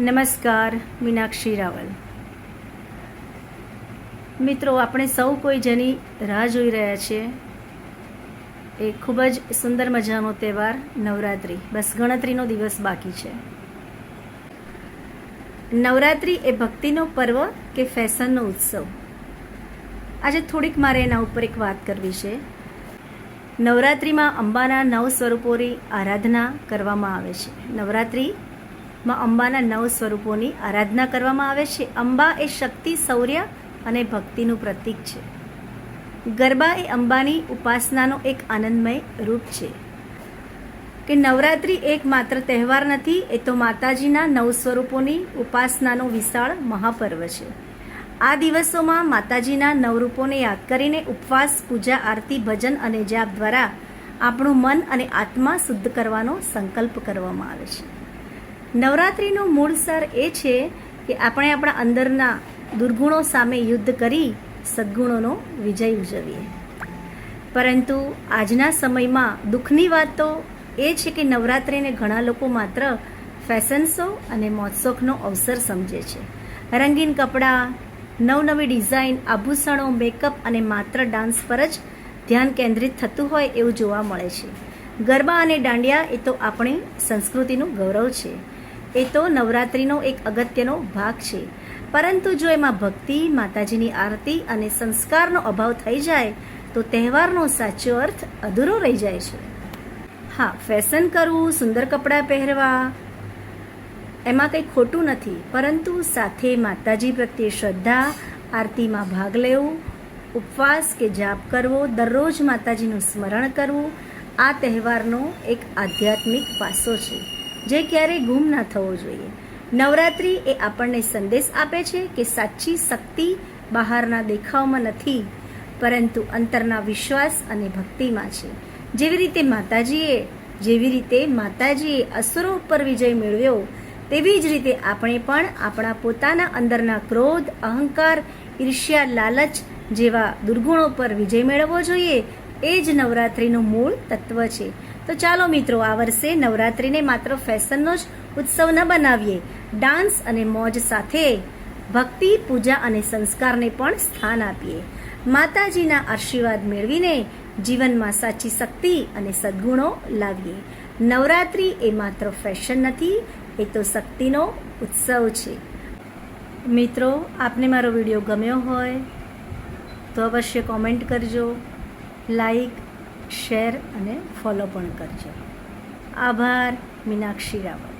નમસ્કાર, મીનાક્ષી રાવલ. મિત્રો, આપણે સૌ કોઈ જેની રાહ જોઈ રહ્યા છીએ એ ખૂબ જ સુંદર મજાનો તહેવાર, નવરાત્રિ. બસ ગણતરીનો દિવસ બાકી છે. નવરાત્રિ એ ભક્તિનો પર્વ કે ફેશનનો ઉત્સવ? આજે થોડીક મારે એના ઉપર એક વાત કરવી છે. નવરાત્રિમાં અંબાના નવ સ્વરૂપોની આરાધના કરવામાં આવે છે. નવરાત્રિમાં અંબાના નવ સ્વરૂપોની આરાધના કરવામાં આવે છે. અંબા એ શક્તિ, શૌર્ય અને ભક્તિનું પ્રતીક છે. ગરબા એ અંબાની ઉપાસનાનો એક આનંદમય રૂપ છે. કે નવરાત્રિ એક માત્ર તહેવાર નથી, એ તો માતાજીના નવ સ્વરૂપોની ઉપાસનાનો વિશાળ મહાપર્વ છે. આ દિવસોમાં માતાજીના નવરૂપોને યાદ કરીને ઉપવાસ, પૂજા, આરતી, ભજન અને જાપ દ્વારા આપણું મન અને આત્મા શુદ્ધ કરવાનો સંકલ્પ કરવામાં આવે છે. નવરાત્રિનો મૂળ સાર એ છે કે આપણે આપણા અંદરના દુર્ગુણો સામે યુદ્ધ કરી સદ્ગુણોનો વિજય ઉજવીએ. પરંતુ આજના સમયમાં દુઃખની વાત તો એ છે કે નવરાત્રિને ઘણા લોકો માત્ર ફેશન શો અને મોત્સોકનો અવસર સમજે છે. રંગીન કપડાં, નવનવી ડિઝાઇન, આભૂષણો, મેકઅપ અને માત્ર ડાન્સ પર જ ધ્યાન કેન્દ્રિત થતું હોય એવું જોવા મળે છે. ગરબા અને દાંડિયા એ તો આપણી સંસ્કૃતિનું ગૌરવ છે. એ તો નવરાત્રિનો એક અગત્યનો ભાગ છે. પરંતુ જો એમાં ભક્તિ, માતાજીની આરતી અને સંસ્કારનો અભાવ થઈ જાય, તો તહેવારનો સાચો અર્થ અધૂરો રહી જાય છે. હા ફેશન કરવું, સુંદર કપડાં પહેરવા, એમાં કંઈ ખોટું નથી. પરંતુ સાથે માતાજી પ્રત્યે શ્રદ્ધા, આરતીમાં ભાગ લેવું, ઉપવાસ કે જાપ કરવો, દરરોજ માતાજીનું સ્મરણ કરવું, આ તહેવારનો એક આધ્યાત્મિક પાસો છે. જે ક્યારેય ગુમ ના થવો જોઈએ. નવરાત્રિ એ આપણને સંદેશ આપે છે કે સાચી શક્તિ બહારના દેખાવમાં નથી, પરંતુ અંતરના વિશ્વાસ અને ભક્તિમાં છે. જેવી રીતે માતાજીએ, જેવી રીતે માતાજીએ અસુરો ઉપર વિજય મેળવ્યો, તેવી જ રીતે આપણે પણ આપણા પોતાના અંદરના ક્રોધ, અહંકાર, ઈર્ષ્યા, લાલચ જેવા દુર્ગુણો પર વિજય મેળવવો જોઈએ એ જ નવરાત્રિનું મૂળ તત્વ છે. તો ચાલો મિત્રો, આ વર્ષે નવરાત્રિને માત્ર ફેશનનો જ ઉત્સવ ન બનાવીએ, ડાન્સ અને મોજ સાથે ભક્તિ, પૂજા અને સંસ્કારને પણ સ્થાન આપીએ. માતાજીના આશીર્વાદ મેળવીને જીવનમાં સાચી શક્તિ અને સદ્ગુણો લાવીએ. નવરાત્રિ એ માત્ર ફેશન નથી, એ તો શક્તિનો ઉત્સવ છે. મિત્રો, આપને મારો વીડિયો ગમ્યો હોય તો અવશ્ય કોમેન્ટ કરજો. લાઈક શેર અને ફોલો પણ કરજો. આભાર મીનાક્ષી રાવલ